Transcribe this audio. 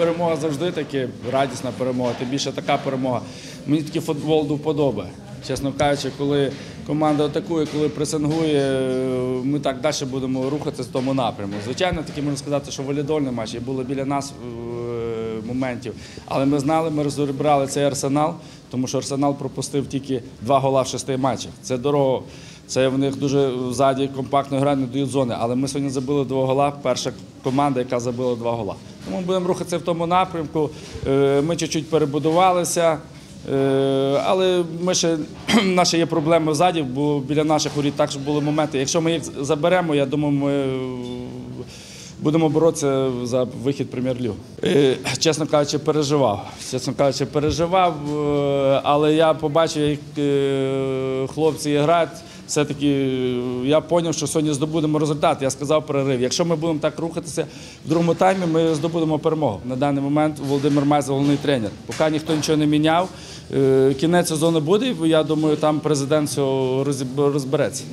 перемога завжди таки радісна перемога, тим більше така перемога. Мені такий футбол до вподоби. Чесно кажучи, коли команда атакує, коли пресингує, ми так далі будемо рухатися в тому напрямку. Звичайно, таки можна сказати, що волейбольний матч і було біля нас е, моментів. Але ми знали, ми розібрали цей арсенал, тому що арсенал пропустив тільки два гола в шести матчах. Це дорого. Це в них дуже ззаді компактно грають, не дають зони. Але ми сьогодні забили два гола. Перша команда, яка забила два гола. Тому будемо рухатися в тому напрямку. Е, Ми чуть-чуть перебудувалися. Е, Але ми ще наші є проблеми ззаді, бо біля наших воріт також були моменти. Якщо ми їх заберемо, я думаю, ми будемо боротися за вихід прем'єр-лігу. Е, Чесно кажучи, переживав. Чесно кажучи, переживав, але я побачив, як хлопці грають. Все-таки е, я зрозумів, що сьогодні здобудемо результат. Я сказав перерив. Якщо ми будемо так рухатися в другому таймі, ми здобудемо перемогу. На даний момент Володимир Майз головний тренер. Поки ніхто нічого не міняв. Е, Кінець сезону буде, і я думаю, там президент все розбереться.